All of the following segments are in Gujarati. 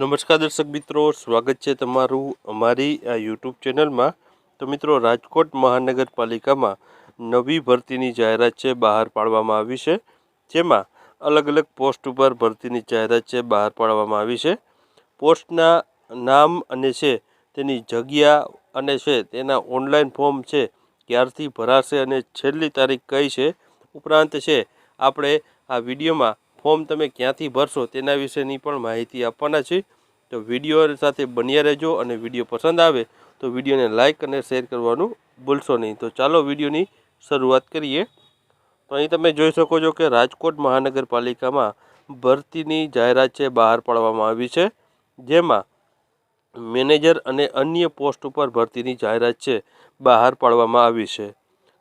નમસ્કાર દર્શક મિત્રો, સ્વાગત છે તમારું અમારી આ યુટ્યુબ ચેનલમાં. તો મિત્રો, રાજકોટ મહાનગરપાલિકામાં નવી ભરતીની જાહેરાત છે, બહાર પાડવામાં આવી છે. જેમાં અલગ અલગ પોસ્ટ ઉપર ભરતીની જાહેરાત છે, બહાર પાડવામાં આવી છે. પોસ્ટના નામ અને છે, તેની જગ્યા અને છે, તેના ઓનલાઈન ફોર્મ છે, ક્યારથી ભરાશે અને છેલ્લી તારીખ કઈ છે, ઉપરાંત છે, આપણે આ વિડીયોમાં ફોર્મ તમે ક્યાંથી ભરશો તેના વિશેની પણ માહિતી આપવાના છે. તો વીડિયો સાથે બન્યા રહેજો અને વીડિયો પસંદ આવે તો વિડીયોને લાઇક અને શેર કરવાનું ભૂલશો નહીં. તો ચાલો વિડીયોની શરૂઆત કરીએ. તો અહીં તમે જોઈ શકો છો કે રાજકોટ મહાનગરપાલિકામાં ભરતીની જાહેરાત છે બહાર પાડવામાં આવી છે. જેમાં મેનેજર અને અન્ય પોસ્ટ ઉપર ભરતીની જાહેરાત છે બહાર પાડવામાં આવી છે.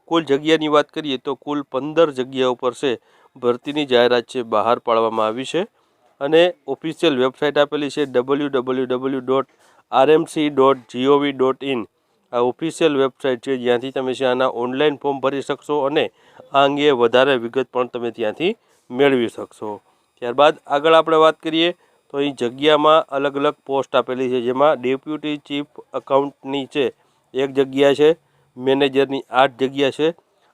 કુલ જગ્યાની વાત કરીએ તો કુલ પંદર જગ્યા ઉપર છે. ભરતીની જાહેરાત છે બહાર પાડવામાં આવી છે અને ઓફિશિયલ વેબસાઇટ આપેલી છે W W W dot RMC dot GOV dot in આ ઓફિશિયલ વેબસાઇટ છે, જ્યાંથી તમે છે આના ઓનલાઈન ફોર્મ ભરી શકશો અને આ અંગે વધારે વિગત પણ તમે ત્યાંથી મેળવી શકશો. ત્યારબાદ આગળ આપણે વાત કરીએ તો અહીં જગ્યામાં અલગ અલગ પોસ્ટ આપેલી છે, જેમાં ડેપ્યુટી ચીફ અકાઉન્ટની છે, એક જગ્યા છે, મેનેજરની આઠ જગ્યા છે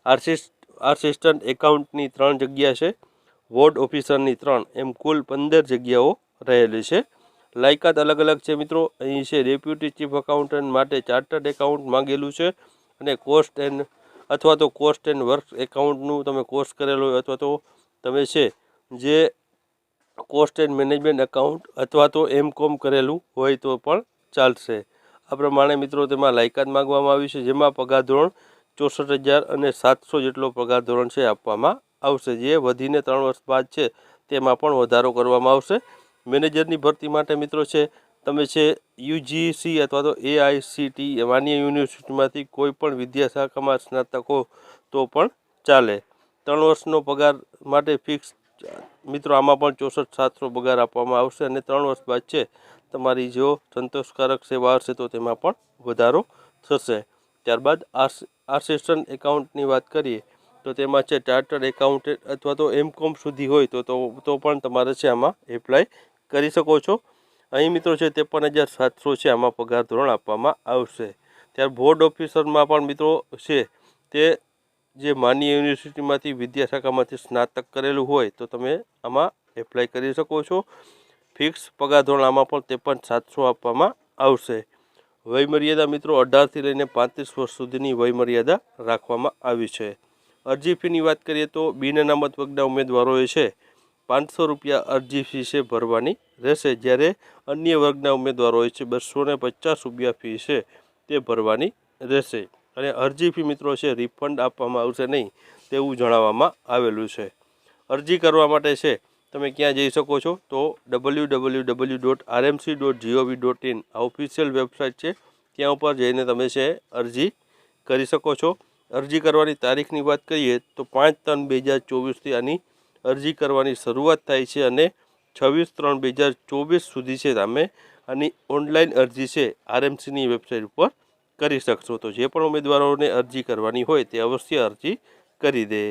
આર્સિસ્ટ આસિસ્ટન્ટ એકાઉન્ટની ત્રણ જગ્યા છે. વોર્ડ ઓફિસરની ત્રણ. એમ કુલ પંદર જગ્યાઓ રહેલી છે. લાયકાત અલગ અલગ છે મિત્રો. અહીં છે ડેપ્યુટી ચીફ એકાઉન્ટન્ટ માટે ચાર્ટર્ડ એકાઉન્ટ માંગેલું છે અને કોસ્ટ એન્ડ અથવા તો કોસ્ટ એન્ડ વર્ક એકાઉન્ટનું તમે કોર્સ કરેલો હોય અથવા તો તમે છે જે કોસ્ટ એન્ડ મેનેજમેન્ટ એકાઉન્ટ અથવા તો એમ કોમ કરેલું હોય તો પણ ચાલશે. આ પ્રમાણે મિત્રો તેમાં લાયકાત માગવામાં આવી છે. જેમાં પગાર ધોરણ ચોસઠ હજાર અને સાતસો જેટલો પગાર ધોરણ છે આપવામાં આવશે. જે વધીને ત્રણ વર્ષ બાદ છે, તેમાં પણ વધારો કરવામાં આવશે. મેનેજરની ભરતી માટે મિત્રો છે, તમે છે યુજીસી અથવા તો એઆઈસીટી માન્ય યુનિવર્સિટીમાંથી કોઈ પણ વિદ્યાશાખામાં સ્નાતક તો પણ ચાલે. ત્રણ વર્ષનો પગાર માટે ફિક્સ, મિત્રો આમાં પણ ચોસઠ સાતસો પગાર આપવામાં આવશે અને ત્રણ વર્ષ બાદ છે, તમારી જો સંતોષકારક સેવા હશે તો તેમાં પણ વધારો થશે. ત્યારબાદ આર્સ આસિસ્ટન્ટ એકાઉન્ટની વાત કરીએ, તો તેમાં છે ચાર્ટર્ડ એકાઉન્ટન્ટ અથવા તો એમ કોમ સુધી હોય તો તો પણ તમારે છે આમાં એપ્લાય કરી શકો છો. અહીં મિત્રો છે ત્રેપન હજાર સાતસો છે આમાં પગાર ધોરણ આપવામાં આવશે. ત્યારે બોર્ડ ઓફિસરમાં પણ મિત્રો છે તે જે માન્ય યુનિવર્સિટીમાંથી વિદ્યાશાખામાંથી સ્નાતક કરેલું હોય, તો તમે આમાં એપ્લાય કરી શકો છો. ફિક્સ પગાર ધોરણ આમાં પણ ત્રેપન સાતસો આપવામાં આવશે. વયમર્યાદા મિત્રો અઢારથી લઈને પાંત્રીસ વર્ષ સુધીની વયમર્યાદા રાખવામાં આવી છે. અરજી ફીની વાત કરીએ તો બિન અનામત વર્ગના ઉમેદવારોએ છે, પાંચસો રૂપિયા અરજી ફી છે ભરવાની રહેશે. જ્યારે અન્ય વર્ગના ઉમેદવારોએ છે, બસો પચાસ રૂપિયા ફી છે તે ભરવાની રહેશે. અને અરજી ફી મિત્રો છે, રિફંડ આપવામાં આવશે નહીં તેવું જણાવવામાં આવેલું છે. અરજી કરવા માટે છે તમે ક્યાં જઈ શકો છો તો W W W dot RMC dot GOV dot in આ ઓફિશિયલ વેબસાઇટ છે. ત્યાં ઉપર જઈને તમે છે અરજી કરી શકો છો. અરજી કરવાની તારીખની વાત કરીએ તો પાંચ ત્રણ બે હજાર ચોવીસથી આની અરજી કરવાની શરૂઆત થાય છે અને છવ્વીસ ત્રણ બે હજાર ચોવીસ સુધી છે તમે આની ઓનલાઈન અરજી છે આરએમસીની વેબસાઇટ ઉપર કરી શકશો. તો જે પણ ઉમેદવારોને અરજી કરવાની હોય તે અવશ્ય અરજી કરી દે.